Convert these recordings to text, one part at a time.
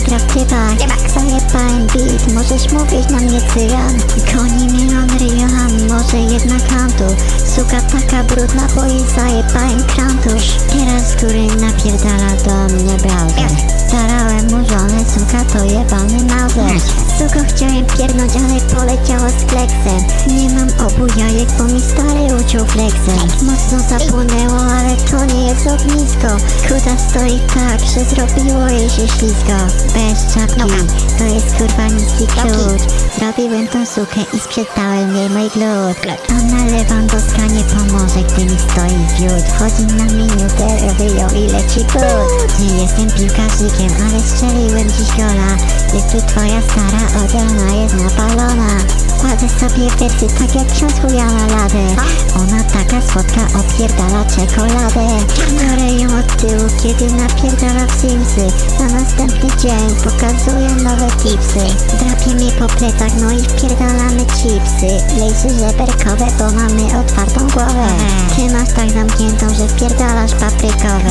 gra w trybach Zajebałem beat, możesz mówić na mnie cygan. Goni mnie on Riohan, może jednak hantu Suka taka brudna, bo jej zajebałem krantusz. Teraz który napierdala do mnie browser Starałem mu żonę, suka to jebany mauser Suko chciałem piernąć, ale poleciała z fleksem. Nie mam obu jajek, bo mi stary uciął flexem Mocno zapłonęło, nie jest ognisko. Kuta stoi tak, że zrobiło jej się ślisko. Bez czapki, to jest kurwa niski klucz Zrobiłem tą sukę i sprzedałem jej mój glut. Ona pomoże, gdy zwiód Wchodzi na minutę, wyjął i leci but Nie jestem piłkarzykiem, ale strzeliłem dziś gola. Jest tu twoja stara, odziana jest napalona. Kładę sobie wersy tak jak ksiądz chuja na ladę Ona taka słodka, opierdala czekoladę Biorę ją od tyłu, kiedy napierdala w Simsy. Na następny dzień pokazuję nowe tipsy. Drapie mnie po plecach, no i wpierdalamy chipsy. Lejsy żeberkowe, bo mamy otwartą głowę Ty masz tak zamkniętą, że wpierdalasz paprykowe.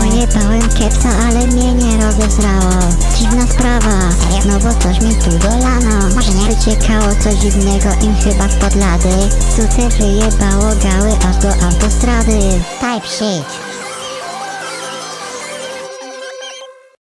Ojebałem kepsa, ale mnie nie rozesrało. Dziwna sprawa, no bo coś mi tu dolano. Może nie? Wyciekało coś dziwnego im chyba spod lady Suce wyjebało gały aż do autostrady. Type shit